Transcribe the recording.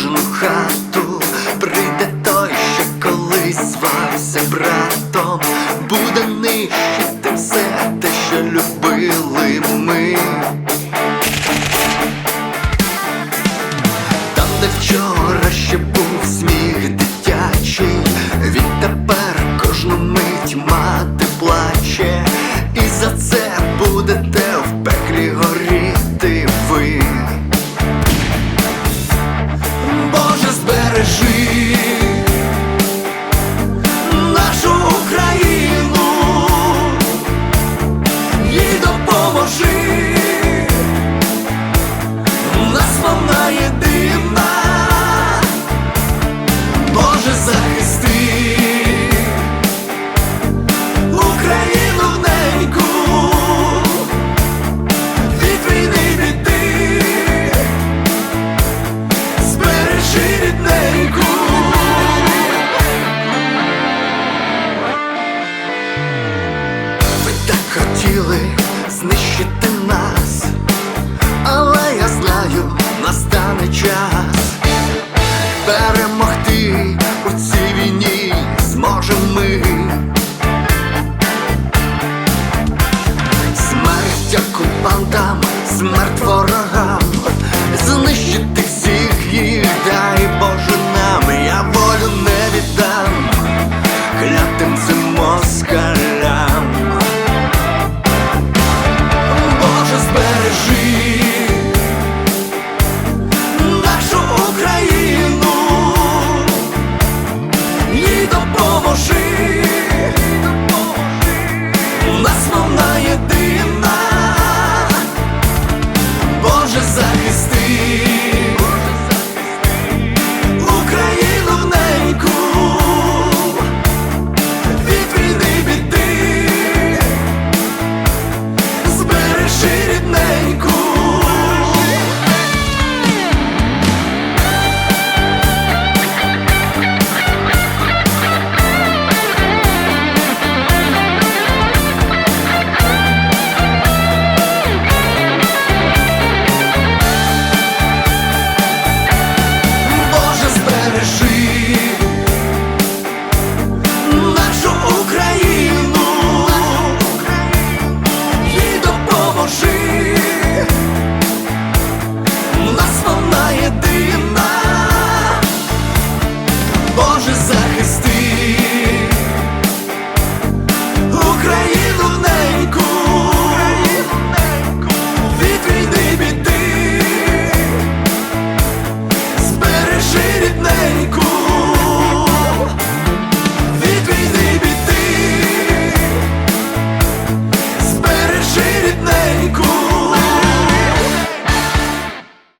кожну хату прийде той, що колись звався братом, буде нижче. Смерть ворогам, vieni qui